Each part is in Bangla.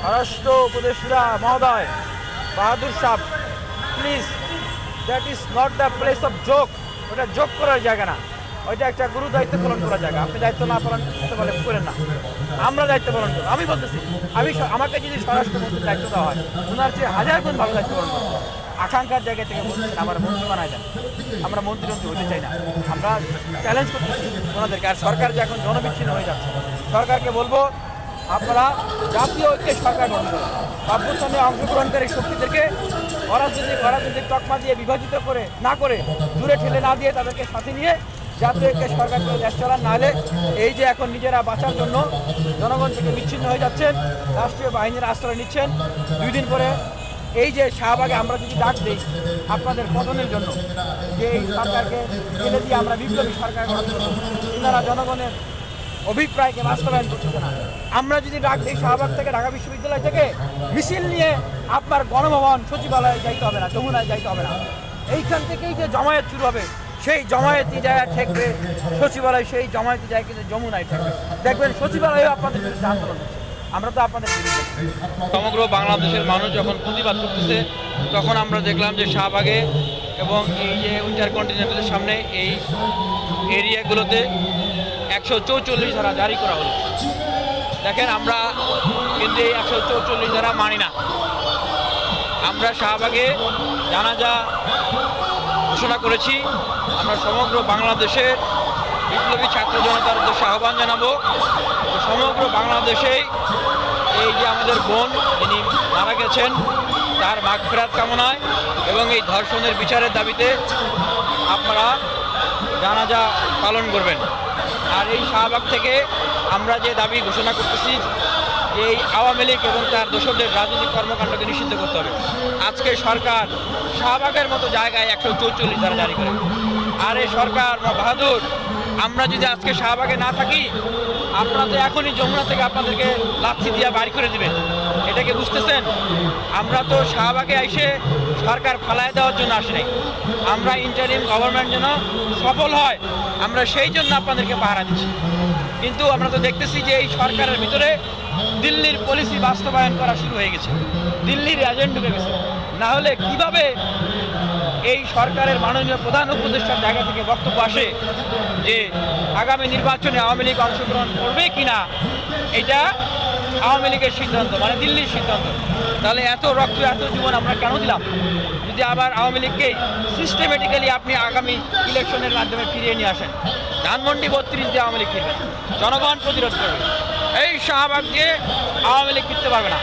স্বরাষ্ট্র উপদেষ্টা মহোদয়, Bahadur Shah please that is not the place of joke ওটা জোক করার জায়গা না। ওইটা একটা গুরু দায়িত্ব পালন করার জায়গা। আপনি দায়িত্ব না পালন করতে পারলে করেন না। আমরা দায়িত্ব পালন করব। আমি বলতেছি, আমি আমাকে যদি স্বরাষ্ট্রমন্ত্রীর দায়িত্ব দেওয়া হয়, ওনার চেয়ে হাজার গুণ ভালো দায়িত্ব পালন করব। আকাঙ্ক্ষার জায়গা থেকে বলছেন আমার মন্ত্রী বানায় দেন আমরা মন্ত্রী মন্ত্রী হতে চাই না। আমরা চ্যালেঞ্জ করতেছি। ওনাদেরকে। আর সরকার যে এখন জনবিচ্ছিন্ন হয়ে যাচ্ছে, সরকারকে বলব আপনারা জাতীয় ঐক্যের সরকার গঠন অভ্যুত্থানে অংশগ্রহণকারী শক্তিদেরকে অরাজনৈতিক অরাজনৈতিক তকমা দিয়ে বিভাজিত করে, না করে দূরে ঠেলে না দিয়ে তাদেরকে সাথে নিয়ে জাতীয় ঐক্যের সরকার করে দেশ চালান। নাহলে এই যে এখন নিজেরা বাঁচার জন্য জনগণ থেকে বিচ্ছিন্ন হয়ে যাচ্ছেন, রাষ্ট্রীয় বাহিনীর আশ্রয় নিচ্ছেন, দুই দিন পরে এই যে শাহবাগে আমরা যদি ডাক দিই আপনাদের পতনের জন্য, যে এই সরকারকে ফেলে দিয়ে আমরা বিপ্লবী সরকার গঠন করব জনগণের অভিপ্রায়কে বাস্তবায়ন করতেছে না। আমরা যদি ডাক দিই শাহবাগ থেকে ঢাকা বিশ্ববিদ্যালয় থেকে মিছিল নিয়ে আপনার গণভবন সচিবালয়ে যাইতে হবে না, যমুনায় যাইতে হবে না। এইখান থেকেই যে জমায়েত শুরু হবে, সেই জমায়েতি জায়গা ঠেকবে। সচিবালয় সেই জমায়েতি জায়গা কিন্তু যমুনায় ঠেকবে। দেখবেন সচিবালয়ে আপনাদের বিরুদ্ধে আন্দোলন আমরা তো আপনাদের সমগ্র বাংলাদেশের মানুষ যখন প্রতিবাদ করতেছে, তখন আমরা দেখলাম যে শাহবাগে এবং এই যে উইন্টার কন্টিনেন্টালের সামনে এই এরিয়াগুলোতে একশো চৌচল্লিশ ধারা জারি করা হলো। দেখেন, আমরা কিন্তু এই একশো চৌচল্লিশ ধারা মানি না। আমরা শাহবাগে জানাজা ঘোষণা করেছি। আমরা সমগ্র বাংলাদেশের বিপ্লবী ছাত্র জনতার উদ্দেশ্যে আহ্বান জানাব। সমগ্র বাংলাদেশেই এই যে আমাদের বোন, যিনি মারা গেছেন, তার মাগফেরাত কামনায় এবং এই ধর্ষণের বিচারের দাবিতে আপনারা জানাজা পালন করবেন। আর এই শাহবাগ থেকে আমরা যে দাবি ঘোষণা করতেছি এই আওয়ামী লীগ এবং তার দোষকদের রাজনৈতিক কর্মকাণ্ডকে নিষিদ্ধ করতে হবে। আজকে সরকার শাহবাগের মতো জায়গায় একশো চৌচল্লিশ ধারা জারি করে। আর এই সরকার বাহাদুর আমরা যদি আজকে শাহবাগে না থাকি, আপনারা তো এখনই যমুনা থেকে আপনাদেরকে লাচ্ছি দিয়ে বাড়ি করে দিবেন। এটাকে বুঝতেছেন? আমরা তো শাহবাগে এসে সরকার ফালায় দেওয়ার জন্য আসি আমরা ইন্টারিম গভর্নমেন্ট যেন সফল হয়, আমরা সেই জন্য আপনাদেরকে পাহারা দিচ্ছি। কিন্তু আমরা তো দেখতেছি যে এই সরকারের ভিতরে দিল্লির পলিসি বাস্তবায়ন করা শুরু হয়ে গেছে। দিল্লির এজেন্ট ঢুকে গেছে। না হলে কীভাবে এই সরকারের মাননীয় প্রধান উপদেষ্টার জায়গা থেকে বক্তব্য আসে যে আগামী নির্বাচনে আওয়ামী লীগ অংশগ্রহণ করবে কি না এটা আওয়ামী লীগের সিদ্ধান্ত মানে দিল্লির সিদ্ধান্ত। তাহলে এত রক্ত, এত জীবন আমরা কেন দিলাম? যদি আবার আওয়ামী লীগকে সিস্টেমেটিক্যালি আপনি আগামী ইলেকশনের মাধ্যমে ফিরিয়ে নিয়ে আসেন। ধানমন্ডি বত্রিশ দিয়ে আওয়ামী লীগ ফিরবে জনগণ প্রতিরোধ করবে। এই শাহবাগ দিয়ে আওয়ামী লীগ ফিরতে পারবে না।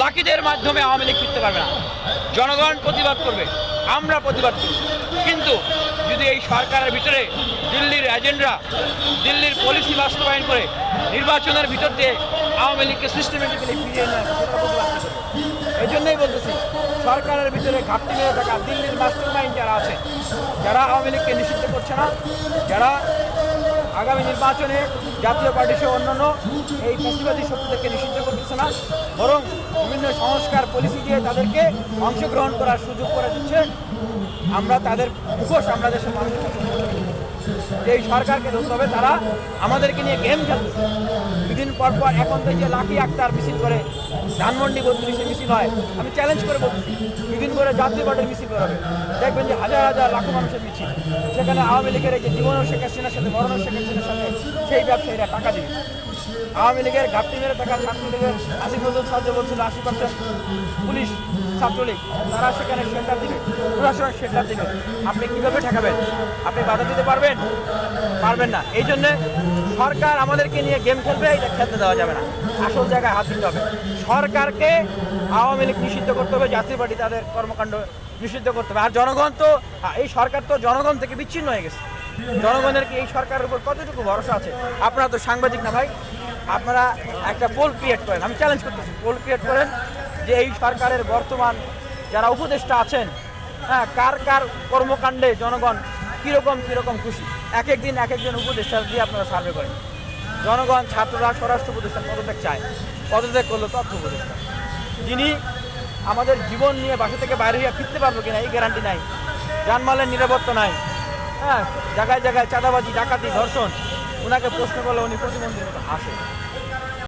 লাকিদের মাধ্যমে আওয়ামী লীগ ফিরতে পারবে না। জনগণ প্রতিবাদ করবে, আমরা প্রতিবাদ করব কিন্তু যদি এই সরকারের ভিতরে দিল্লির এজেন্ডা দিল্লির পলিসি বাস্তবায়ন করে নির্বাচনের ভিতর দিয়ে আওয়ামী লীগকে সিস্টেমেটিক্যালি ফিরিয়ে নেয়। এই জন্যই বলতেছি, সরকারের ভিতরে ঘাটতি মেরে থাকা দিল্লির মাস্টার মাইন্ড যারা আছে, যারা আওয়ামী লীগকে নিষিদ্ধ করছে না, যারা আগামী নির্বাচনে জাতীয় পার্টি সহ অন্যান্য এই ফ্যাসিবাদী শক্তিদেরকে নিষিদ্ধ করতেছে না, বরং বিভিন্ন সংস্কার পলিসি দিয়ে তাদেরকে অংশগ্রহণ করার সুযোগ করে দিচ্ছে আমরা তাদের উপোস, আমরা দেশের মানুষ। যে এই সরকারকে ধরতে হবে। তারা আমাদেরকে নিয়ে গেম খেলতেছে দুদিন পর পর এখন থেকে যে লাকি আক্তার মিছিল করে, ধানমন্ডি বত্রিশে মিছিল হয়, আমি চ্যালেঞ্জ করে বলছি, দুদিন করে জাতীয় পার্টির মিছিল করাবে। দেখবেন যে হাজার হাজার লাখো মানুষের মিছিল। সেখানে আওয়ামী লীগের যে জীবন শেখ হাসিনার সাথে, মরণ শেখ হাসিনার সাথে, সেই ব্যবসায়ীরা টাকা দিবে। আওয়ামী লীগের ঘাটতি মেরে থাকা ছাত্রলীগের আশি নজরুল সাহায্য বলছিল আশি পার্সেন্ট পুলিশ ছাত্রলীগ, তারা সেখানে শেল্টার দিবে প্রশাসন শেল্টার দিবে আপনি কীভাবে ঠেকাবেন? আপনি বাধা দিতে পারবেন? পারবেন না। এই জন্যে সরকার আমাদেরকে নিয়ে গেম খেলবে, এটা খেলতে দেওয়া যাবে না। আসল জায়গায় হাত দিতে হবে। সরকারকে আওয়ামী লীগ নিষিদ্ধ করতে হবে, জাতীয় পার্টি তাদের কর্মকাণ্ড নিষিদ্ধ করতে হবে। আর জনগণ তো এই সরকার তো জনগণ থেকে বিচ্ছিন্ন হয়ে গেছে। জনগণের কি এই সরকারের উপর কতটুকু ভরসা আছে? আপনারা তো সাংবাদিক না ভাই। আপনারা একটা পোল ক্রিয়েট করেন। আমি চ্যালেঞ্জ করতেছি পোল ক্রিয়েট করেন। যে এই সরকারের বর্তমান যারা উপদেষ্টা আছেন হ্যাঁ কার কার কর্মকাণ্ডে জনগণ কীরকম কীরকম খুশি? এক এক দিন, এক একজন উপদেষ্টা দিয়ে আপনারা সার্ভে করেন। জনগণ, ছাত্ররা, স্বরাষ্ট্র উপদেষ্টা পদত্যাগ চায়, পদত্যাগ করল তথ্য উপদেষ্টা। যিনি আমাদের জীবন নিয়ে বাসা থেকে বাইরে হইয়া ফিরতে পারব কিনা এই গ্যারান্টি নাই। জানমালের নিরাপত্তা নাই। হ্যাঁ জায়গায় জায়গায় চাঁদাবাজি, ডাকাতি, ধর্ষণ ওনাকে প্রশ্ন করলে উনি প্রতিবন্ধীর মতো হাসে